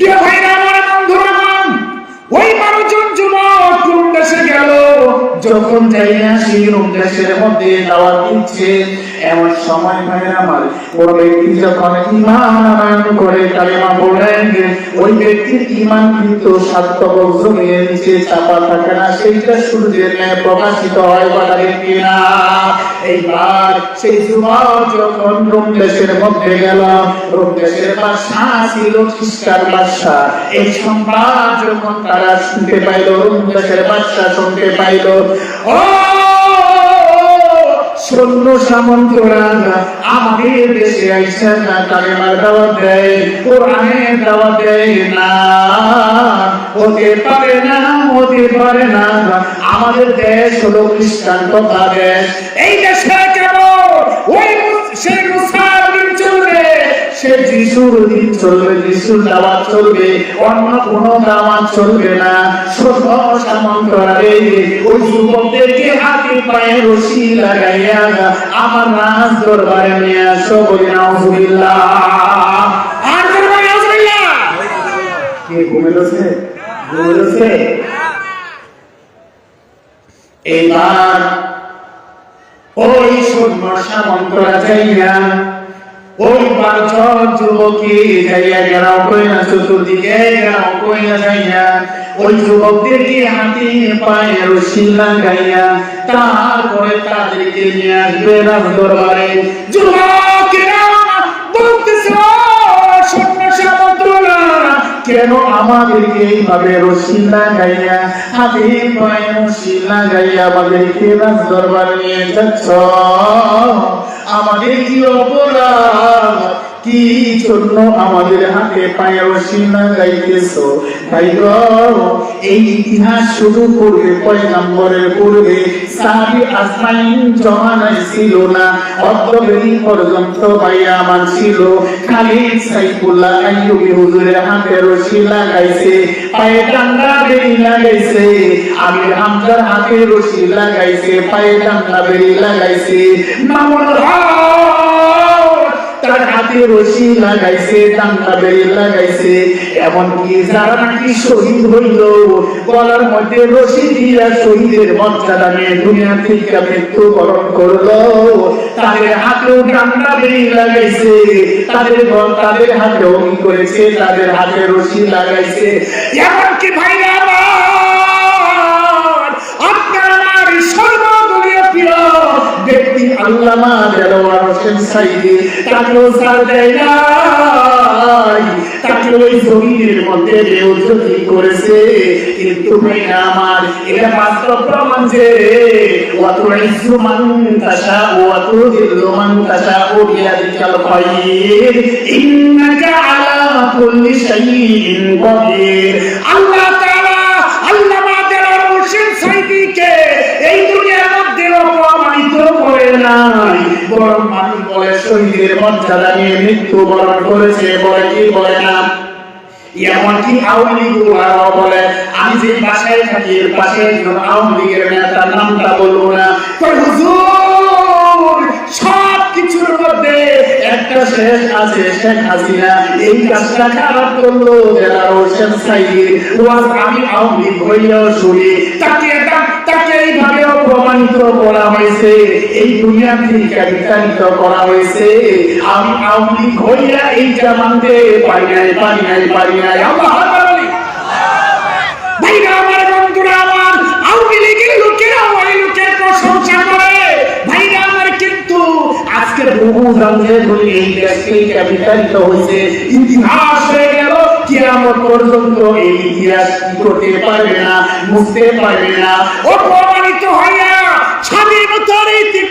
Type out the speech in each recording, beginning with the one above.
প্রিয় ভাইরা, আমার ওই বারো জন যুবক গেল। যখন যাই না সেই রুম দেশের মধ্যে দাওয়াত দিচ্ছে এমন সময় ভাইরা আমার ওই ব্যক্তি যখন ইমান আনয়ন করে কালিমা বলেন ওই ব্যক্তির ইমান কিন্তু সাত জমিয়ে নিচে চাপা থাকে না, সেইটা সূর্যের ন্যায় প্রকাশিত হয় বাড়ি কিনা। এইবার সেই যুবক যখন রোম মধ্যে গেল, রোম বাদশা ছিল খ্রিস্টান বাদশা এই সংবাদ যখন তারা শুনতে পাইল, রোম দেশের বাদশা শুনতে পাইল, ও সৈন্য সামন্তরা আমাদের দেশে আইসা না কালেমার দাওয়াত দেয় কোরআনের দাওয়াত দেয় না। হতে পারে না, হতে পারে না, আমাদের দেশ হলো খ্রিস্টান কথা দেশ। এই দেশে সে যিশুর দিন চলবে যিশুর দাওয়াত চলবে অন্য কোন দাওয়াত চলবে না। ছোট সামন্তরা রে ওই যুবকদেরকে হাতে পায়ে রশি লাগাইয়া আমার রাজ দরবারে নিয়ে আসো বলি নাউজুবিল্লাহ। আর দরবারে নাউজুবিল্লাহ। কে ঘুমেছে ঘুমেছে এইবার ওই সৈন্য সামন্তরা যাইয়া ওই পাঁচজন যুবকী যাইয়া গেরাও কই না চতুর্দিকে গেরাও কই না যাইয়া। ওই যুবকদেরকে হাতে পায়ে রশি লাগাইয়া, তারপরে তাদেরকে নিয়ে আসবে রাজ দরবারে যুবকেরা বলতেছে? কেন আমাদেরকে এইভাবে রশি লাগাইয়া, হাতে পায়ে রশি লাগাইয়া আমাদেরকে রাজ দরবার নিয়ে যাচ্ছ? আমাদের কি অপরাধ? কি জন্য আমাদের হাতে পায়ে রশি লাগাইতেছ? ভাই গো, এই ইতিহাস শুরু করবে পয়গাম্বরের পূর্বে সাহাবী আসমাইন জমানায় ছিল না অদ্যবেদী পর্যন্ত ভাইয়া আমার ছিল। খালিদ সাইফুল্লাহ আইয়ুবী হুজুরের হাতে রশি লাগাইছে, পায়ে ডান্ডা বেরি লাগাইছে, আমির হামজার হাতে রশি লাগাইছে, পায়ে ডান্ডা বেরি লাগাইছে। মামুন হক তার হাতে রশি লাগাইছে ডান্ডা বেরি লাগাইছে। এমনকি যারা নাকি শহীদ হইল, গলার মধ্যে রশি দিয়া শহীদের মর্যাদা নিয়ে দুনিয়া থেকে মৃত্যুবরণ করল। তাদের হাতেও ডান্ডা বেরি লাগাইছে, তাদের তাদের হাতেও কি করেছে, তাদের হাতে রশি লাগাইছে। এমনকি ভাইরা আমার, আপনার সর্বদলীয় প্রিয় ব্যক্তি আল্লামা দেলোয়ার হোসেন সাইদি, তাকেও ছাড় দেয় নাই। তাকে ওই মধ্যে করেছে। কিন্তু ভাইরা আমার, এটা প্রমাণ যে ইন্নাকা আলা কুল্লি শাইইন আল্লাহ আমি যে বাসায় থাকি, এর পাশে আওয়ামী লীগের নেতার নামটা বলব না। সব কিছুর মধ্যে একটা শেষ আছে, শেখ হাসিনা। এই কাজটা খারাপ করল? সাইদি। আমি আওয়ামী লীগ হইয়াও শুনি। তাকে অপমানিত করা হয়েছে, এই দুনিয়া থেকে বিতাড়িত করা হয়েছে। আমি আওয়ামী হইয়া এইটা মানতে পারি নাই পারি নাই পারি নাই। আল্লাহ আমার এই বিতাড়িত হয়ে পর্যন্ত এই ইতিহাস করতে পারবে না, বুঝতে পারবে না। অপমানিত হইয়া স্বাধীনতার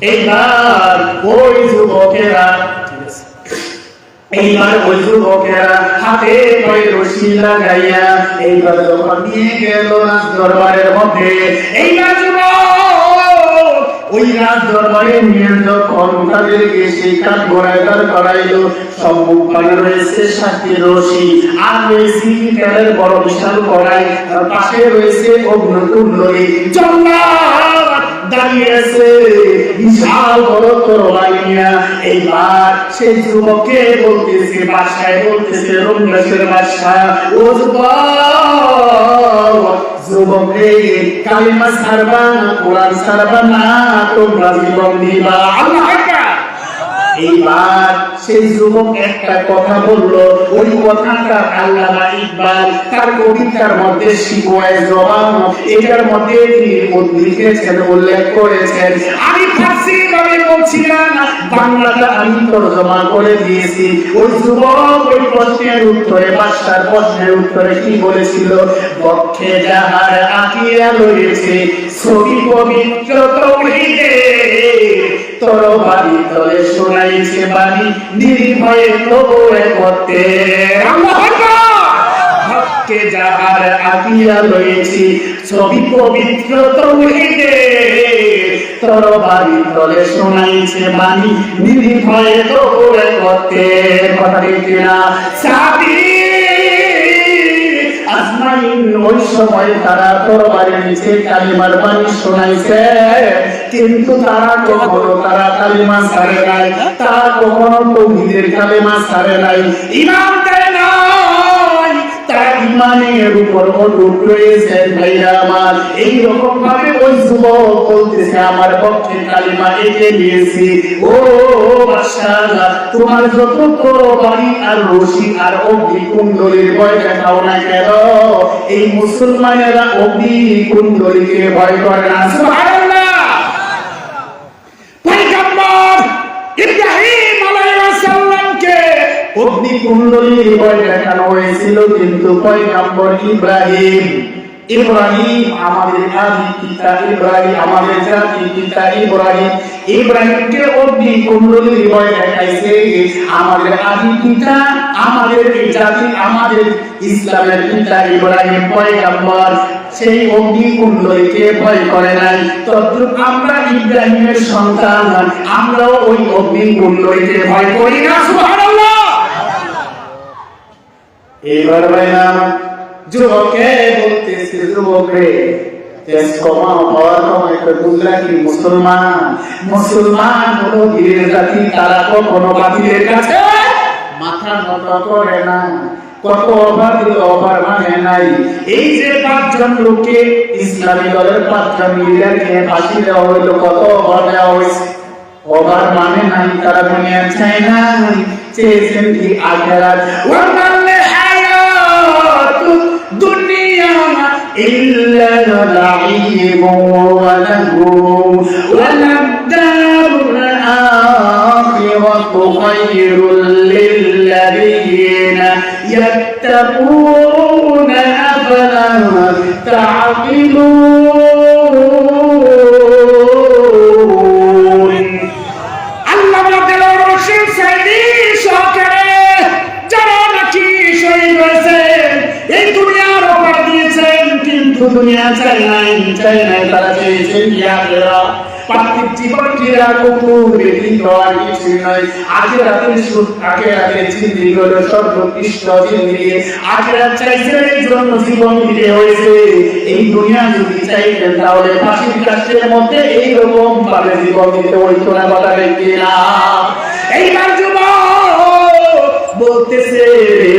এইবার ওই যুবকেরা, এইবার ওই যুবকেরা হাতে পায়ে রশি লাগাইয়া, এইবার যখন নিয়ে গেল রাজ দরবারের মধ্যে, এইবার ওই রাজ দরবারে নিয়ে যখন করাইলো রয়েছে রশি, আর রয়েছে বড় বিশাল কড়াই পাশে রয়েছে জল্লাদ দাঁড়িয়ে বিশাল বড় নিয়ে এইবার সেই যুবককে বলতেছে, বাসায় বলতেছে রমেশের বাসা ও যুবক যুবক কালিমা সারবা কোরআন সারবা না, তোমরা জীবন দিবা। আল্লাহ এইবার সেই যুবক একটা কথা বলল, ওই কথাটা আল্লামা ইকবাল তার কবিতার মধ্যে জবাব এটার মধ্যে তিনি লিখেছেন উল্লেখ করেছেন। আমি ফার্সি বলছিলাম বাংলাটা আমি তর্জমা করে দিয়েছি। ওই যুবক ওই প্রশ্নের উত্তরে বাদশার প্রশ্নের উত্তরে কি বলেছিল? পক্ষে যাহার রয়েছে, ছবি পবিত্র তৌহিদে তরবারি তলে শোনাইছে বাণী, নির্ভয়ে তবু করতে ভক্তে যাহার আকিয়া রয়েছে, ছবি পবিত্র তৌহিদে। তরবারি তলে শোনাইছে বাণী, নির্ভয়ে তবু করতে কথা দেখতে না? সাবি আজমাইন ওই সময় তারা তরবারি নিচে কালিমার বাণী শোনাইছে, কিন্তু তারা কখনো তারা কালিমা ছাড়ে নাই, তারা কখনো তৌহিদের কালিমা ছাড়ে নাই। ইমাম ইমানের উপর অটুট ভাইরা আমার। এই রকম ভাবে ওই যুবক বলতেছে, আমার কালিমা ও তোমার যত বাড়ি আর রশি আর অগ্নি কুণ্ডলীর ভয় দেখাও না কেন? এই মুসলমানেরা অগ্নি কুণ্ডলীকে ভয় করে না। অগ্নি কুণ্ডলীর ভয় দেখানো হয়েছিল কিন্তু পয়গম্বর ইব্রাহিম ইব্রাহিম আমাদের আদি পিতা, ইব্রাহিম আমাদের জাতি পিতা, ইব্রাহিম, ইব্রাহিমকে অগ্নি দেখাইছে। আমাদের আদি পিতা, আমাদের জাতি, আমাদের ইসলামের পিতা ইব্রাহিম পয়গম্বর, সেই অগ্নি কুণ্ডলীকে ভয় করে নাই। তদ্রুপ আমরা ইব্রাহিমের সন্তান, আমরাও ওই অগ্নি কুণ্ডলীকে ভয় করি না, সুবহানাল্লাহ। এবার ভাইরাম যুবকে বলতেছে যুবকে তেজ কমা পাওয়ার সময় তো বুঝলা কি মুসলমান না। মানে এই যে পাঁচজন লোকে ইসলামী দলের পাঁচজন লিডারকে ফাঁসি দেওয়া হইল কত অভার দেওয়া হয়েছে। অভার মানে নাই, তারা দুনিয়া চায় নাই। চেয়েছেন কি আখেরাত? إلا لعيب وله. وللدار الآخرة خير للذين يتقون أفلا تعقلون. দুনিয়া চাই নাই চাই নাই তারা চেয়েছেন কি পার্থিব জীবন ক্রীড়া কুকুর ব্যতীত আর কিছু নয় আজকে রাতের সুখ আগে জিন্দিগি হলো সর্বোৎকৃষ্ট জিন্দিগি আজকে রাত চাইছেন এই জন্য জীবন দিতে হয়েছে এই দুনিয়া যদি চাইতেন তাহলে ফাঁসির কাছের মধ্যে এইরকম ভাবে জীবন দিতে হইতো না কথা দেখি না এইবার যুবক বলতেছে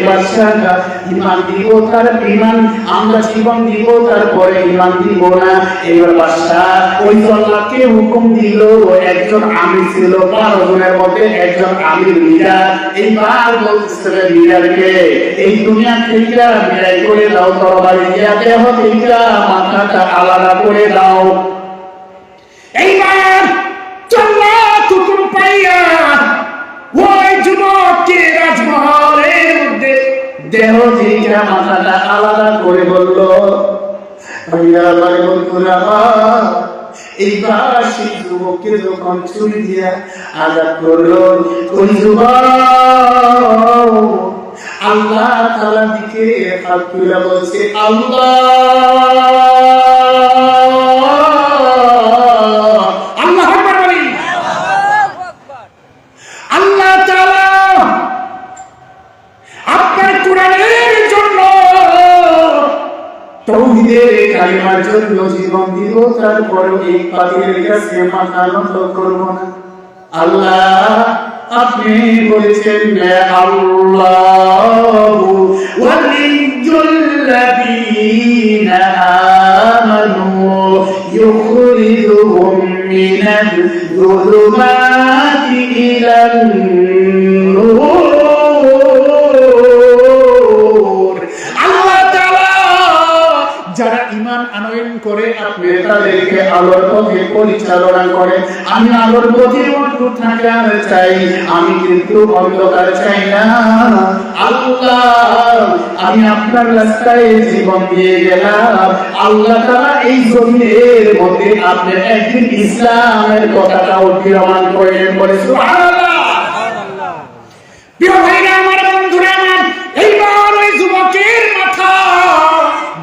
বাদশাহ ইমান দিব তার ইমান, আমরা জীবন দিব তারপরে ইমান দিব না। এবার বাদশাহ ওই আল্লাহকে হুকুম দিল একজন আমির ছিল বারো জনের মধ্যে একজন আমির লিডার। এইবার বলতেছে লিডারকে, এই দুনিয়া থেকে বিদায় করে দাও, তরবারি দিয়া দেহ থেকে মাথাটা আলাদা করে দাও। এইবার দেহ মাথাটা আলাদা করে বলল যুবককে যখন দিয়া আজাদ করল আল্লাহ দিকে বলছে আল্লাহ আল্লাহ আকবার বলি আল্লাহ তাআলা আপনার কোরআনের জন্য তৌহিদের নিজ জীবন দিব তারপরে এই পাখির কাছে মাথা করব না আল্লাহ আপনি বলেছেন আল্লাহ ওয়ালিয়ুল লাযীনা আমানু ইউখরিজুহুম মিনাল পথে পরিচালনা করেন আমি আলোর পথে অটুট থাকার চাই, আমি কিন্তু অন্ধকার চাই না। আল্লাহ, আমি আপনার রাস্তায় জীবন দিয়ে গেলাম। আল্লাহ তাআলা এই জমিনের মধ্যে আপনি একদিন ইসলামের কথাটা উদ্দীয়মান করেন বলে, সুবহানাল্লাহ।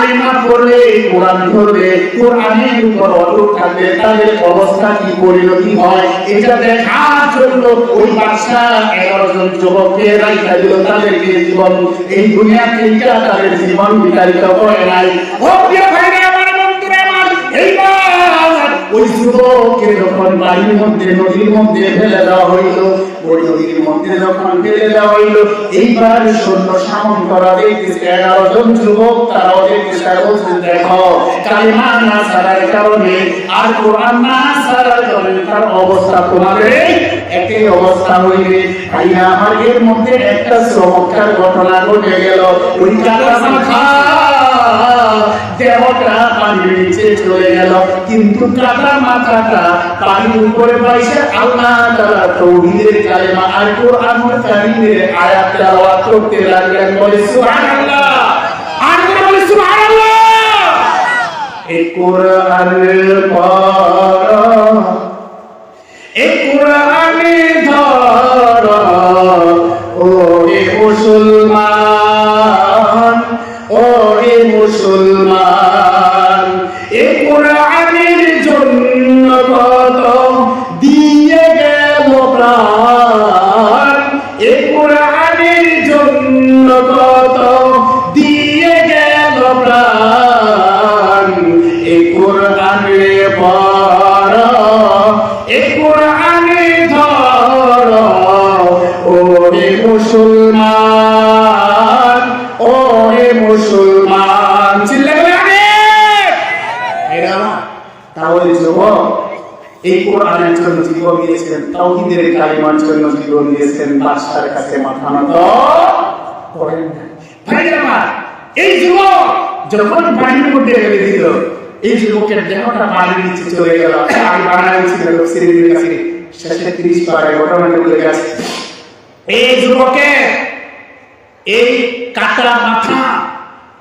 কালিমা পড়লে, কোরআন ধরবে কোরআনের উপর অটুট থাকবে তাদের অবস্থা কি পরিণতি হয়? এটা দেখার জন্য ওই বাদশা এগারো জন যুবককে রাইখা দিল তাদেরকে জীবন। এই দুনিয়া থেকে তাদের জীবন বিতাড়িত করে নাই ওই যুবকের যখন বাড়ির মধ্যে, নদীর মধ্যে ফেলে দেওয়া হইল কালিমা অবস্থা আমার এর মধ্যে একটা চমৎকার ঘটনা ঘটে গেল। ওই কালা মাথা দেহটা পানির নিচে চলে গেল। কিন্তু কাটা মাথাটা পানির উপরে পাইছে আল্লাহ তাআলা তৌহিদের কালেমা আর কোরআনুল কারীমের আয়াত তেলাওয়াত করতে লাগলেন। বলে, সুবহানাল্লাহ। আর করে বলে, সুবহানাল্লাহ। এই পড়ো এই ও মুসলমান। মুসলমান। এ কোরআনের জন্য কত দিয়ে গেল প্রাণ। এ কোরআনের জন্য কত দিয়ে গেল প্রাণ। এ কোরআনে পড় এ কোরআনে ধর ও মুসলমান ও মুসলমান চিল্লা করে আগে এরা তাহলে যুবক এই কোরআনের জন্য জীবন দিয়েছেন তাওহীদের কালিমার জন্য জীবন দিয়েছেন বাদশার কাছে মাথা নত। করেন না। ভাইরা আমার, এই যুবক যখন পানির মধ্যে ফেলে দিল এই যুবকের দেহটা পানির নিচে চলে গেল। আমি বানায় ছিল সিরিজের কাছে। শেষে তিরিশ বলে গেছে। এই যুবকের এই কাটা মাথা